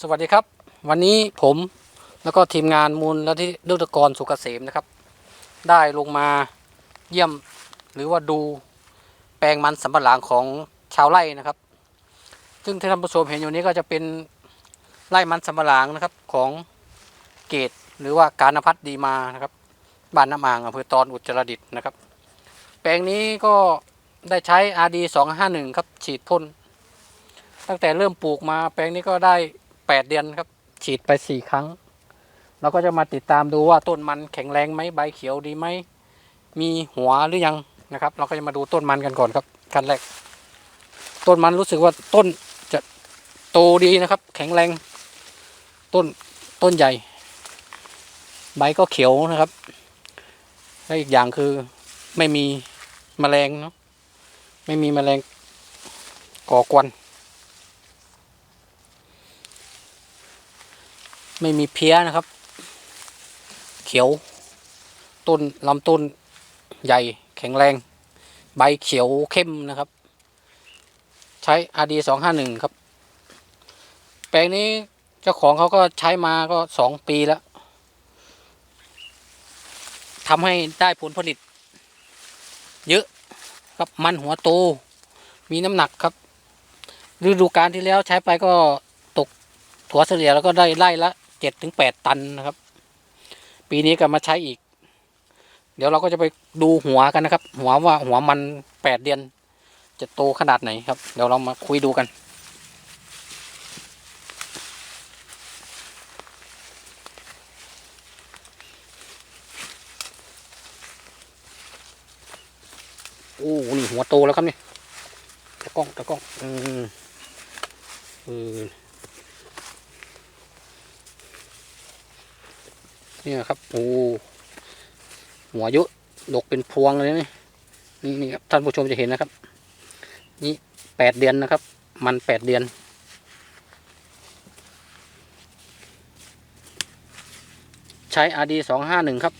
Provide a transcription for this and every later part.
สวัสดีครับ วันนี้ผมแล้วก็ทีมงานมูลและที่ดุตกรสุกเกษมนะครับ ได้ลงมาเยี่ยมหรือว่าดูแปลงมันสำปะหลังของชาวไร่นะครับ ซึ่งที่ท่านผู้ชมเห็นอยู่นี้ก็จะเป็นไร่มันสำปะหลังนะครับของเกตหรือว่าการนพัฒดีมานะครับบ้านน้ำอ่างอำเภอตอนอุตรดิตนะครับ แปลงนี้ก็ได้ใช้ RD 251 ครับ ฉีดพ่นตั้งแต่เริ่มปลูกมาแปลงนี้ก็ได้ 8เดือนครับ ฉีดไป4ครั้ง เราก็จะมาติดตามดูว่าต้นมันแข็งแรงไหมใบเขียวดีไหมมีหัวหรือยังนะครับ เราก็จะมาดูต้นมันกันก่อนครับขั้นแรก ต้นมันรู้สึกว่าต้นจะโตดีนะครับ แข็งแรง ต้นต้นใหญ่ ใบก็เขียวนะครับและอีกอย่างคือไม่มีแมลงเนาะไม่มีแมลงก่อกวน ไม่มีเพี้ยนะครับ เขียว ต้นลำต้นใหญ่แข็งแรง ใบเขียวเข้มนะครับ ใช้ RD สองห้าหนึ่งครับ แปลงนี้เจ้าของเขาก็ใช้มาก็สองปีแล้วทำให้ได้ผลผลิต เยอะครับมันหัวโต มีน้ำหนักครับฤดูกาลที่แล้วใช้ไปก็ตกถั่วเฉลี่ยแล้วก็ได้ไล่ละ เจ็ดถึงแปดตันนะครับ ปีนี้ก็มาใช้อีก เดี๋ยวเราก็จะไปดูหัวกันนะครับ หัวว่าหัวมันแปดเดือน จะโตขนาดไหนครับ เดี๋ยวเรามาคุยดูกันโอ้นี่หัวโตแล้วครับนี่ตะกล้องตะกล้อง อืมเออ เนี่ยครับโอ้หัวยอะดกเป็นพวงเลยนี่นี่นี่ครับท่านผู้ชมจะเห็นนะครับ นี่แปดเดือนนะครับ มันแปดเดือน ใช้ RD สองห้าหนึ่งครับ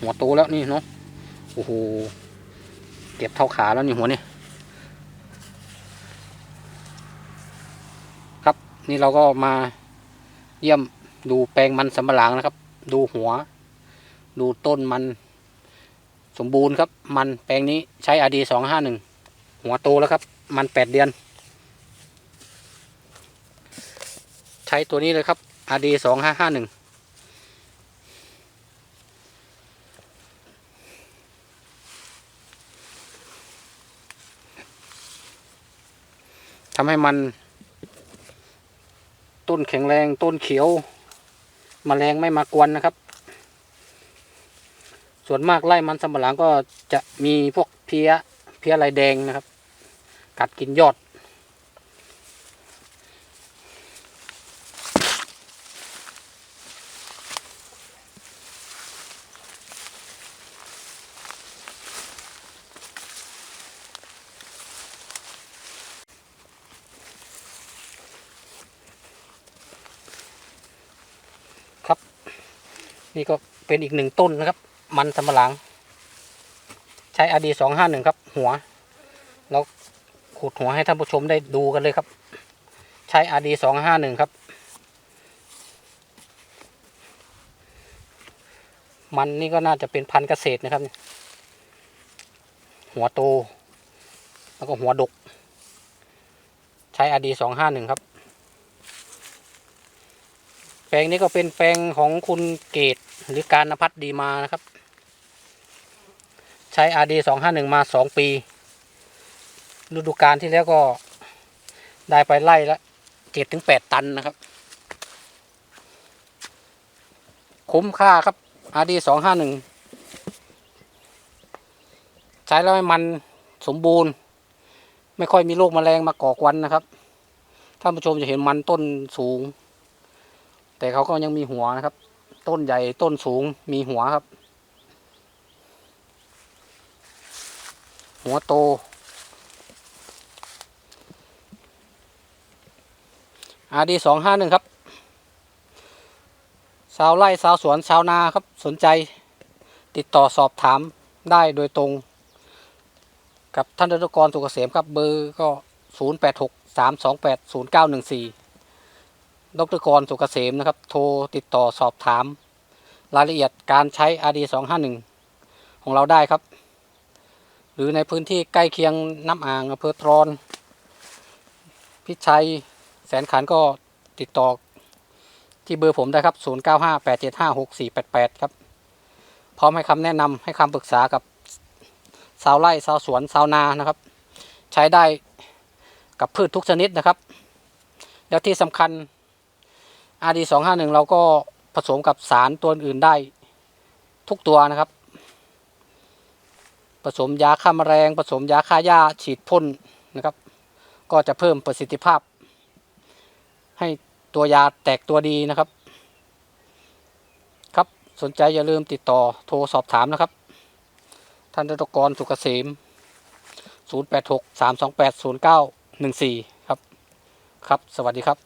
หัวโตแล้วนี่เนาะโอ้โหเก็บเท่าขาแล้วนี่หัวนี่ครับนี่เราก็มาเยี่ยม ดูแปลงมันสำปะหลังนะครับ ดูหัว ดูต้นมัน สมบูรณ์ครับ มันแปลงนี้ใช้อดีสองห้าหนึ่งหัวโตแล้วครับ มันแปดเดือน ใช้ตัวนี้เลยครับอดีสองห้าห้าหนึ่งทำให้มัน ต้นแข็งแรงต้นเขียว มแมลงไม่มากวนนะครับ ส่วนมากไล่มันสำปะหลังก็จะมีพวกเพี้ยเพี้ยลายแดงนะครับ กัดกินยอด นี่ก็เป็นอีกหนึ่งต้นนะครับ มันสำปะหลัง ใช้อดีสองห้าหนึ่งครับ หัวเราขุดหัวให้ท่านผู้ชมได้ดูกันเลยครับ ใช้อดีสองห้าหนึ่งครับ มันนี่ก็น่าจะเป็นพันธุ์เกษตรนะครับ หัวโต แล้วก็หัวดก ใช้อดีสองห้าหนึ่งครับ แปลงนี้ก็เป็นแปลงของคุณเกตหรือการนพัฒดีมานะครับ ใช้ RD สองห้าหนึ่งมาสองปี ฤดูกาลที่แล้วก็ได้ไปไล่ละเจ็ดถึงแปดตันนะครับ คุ้มค่าครับ RD สองห้าหนึ่งใช้แล้วให้มันสมบูรณ์ ไม่ค่อยมีโรคแมลงมาก่อกวนนะครับท่านผู้ชมจะเห็นมันต้นสูง แต่เขาก็ยังมีหัวนะครับ ต้นใหญ่ต้นสูงมีหัวครับ หัวโต อาดีสองห้าหนึ่งครับ ชาวไร่ชาวสวนชาวนาครับสนใจติดต่อสอบถามได้โดยตรง กับท่านดรกรสุกเกษมครับเบอร์ก็ 0 8 6 ดรกรสุกเกษมนะครับ โทรติดต่อสอบถาม รายละเอียดการใช้ RD 251 ของเราได้ครับ หรือในพื้นที่ใกล้เคียงน้ำอ่างอำเภอตรอน พิชัยแสนขันก็ติดต่อที่เบอร์ผมได้ครับ 0958756488 ครับ พร้อมให้คำแนะนำให้คำปรึกษากับชาวไร่ชาวสวนชาวนานะครับ ใช้ได้กับพืชทุกชนิดนะครับ แล้วที่สำคัญ RD 251 เราก็ผสมกับสารตัวอื่นได้ทุกตัวนะครับ ผสมยาฆ่าแมลง ผสมยาฆ่าหญ้าฉีดพ่นนะครับ ก็จะเพิ่มประสิทธิภาพ ให้ตัวยาแตกตัวดีนะครับ ครับสนใจอย่าลืมติดต่อโทรสอบถามนะครับ ท่านดรกรสุกเกษม 086 328 0914 ครับ ครับ สวัสดีครับ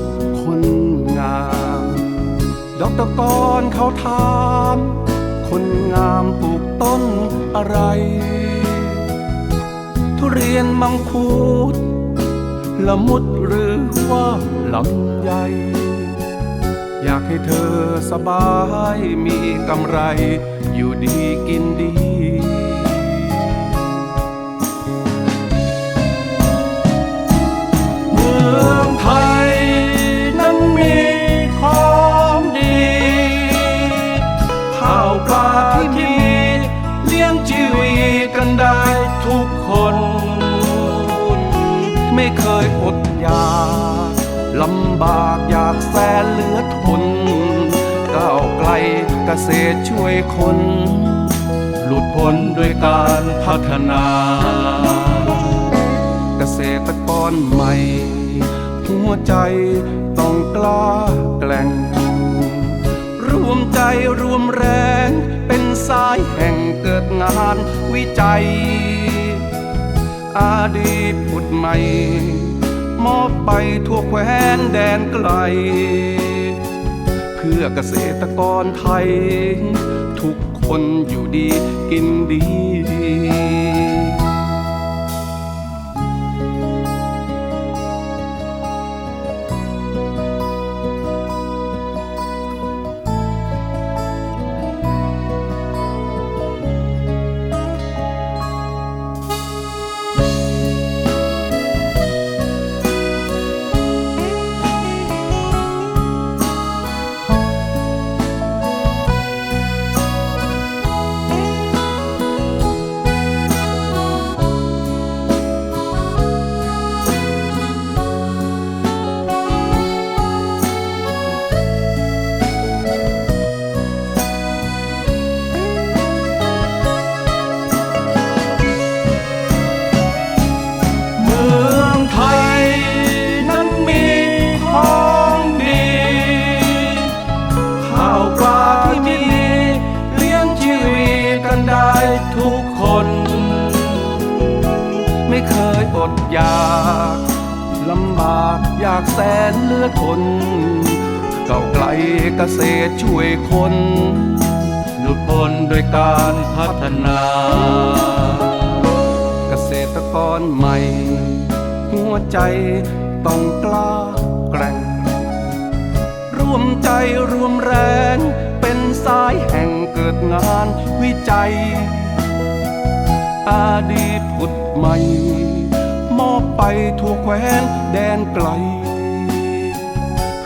ดอกตะกอนเขาถาม คนงามปลูกต้นอะไร ทุเรียนมังคุดละมุดหรือว่าลำไยอยากให้เธอสบายมีกำไร อยู่ดีกินดีเมืองไทย กันได้ทุกคน ไม่เคยอดอยากลำบากอยากแสนเหลือทนก้าวไกลเกษตรช่วยคน หลุดพ้นด้วยการพัฒนา เกษตรกรใหม่ หัวใจต้องกล้าแกล่งรวมใจรวมแรง สายแห่งเกิดงานวิจัย อดีตผุดใหม่ มอบไปทั่วแคว้นแดนไกล เพื่อเกษตรกรไทย ทุกคนอยู่ดีกินดีากแสนเลือดทนเก่าไกลเกษตรช่วยคนหลุดพ้นโดวยการพัฒนา เกษตรกรใหม่ หัวใจต้องกล้าแกร่ง ร่วมใจรวมแรงเป็นสายแห่งเกิดงานวิจัย อาดีตผุดใหม่ มอบไปทั่วแคว้นแดนไกล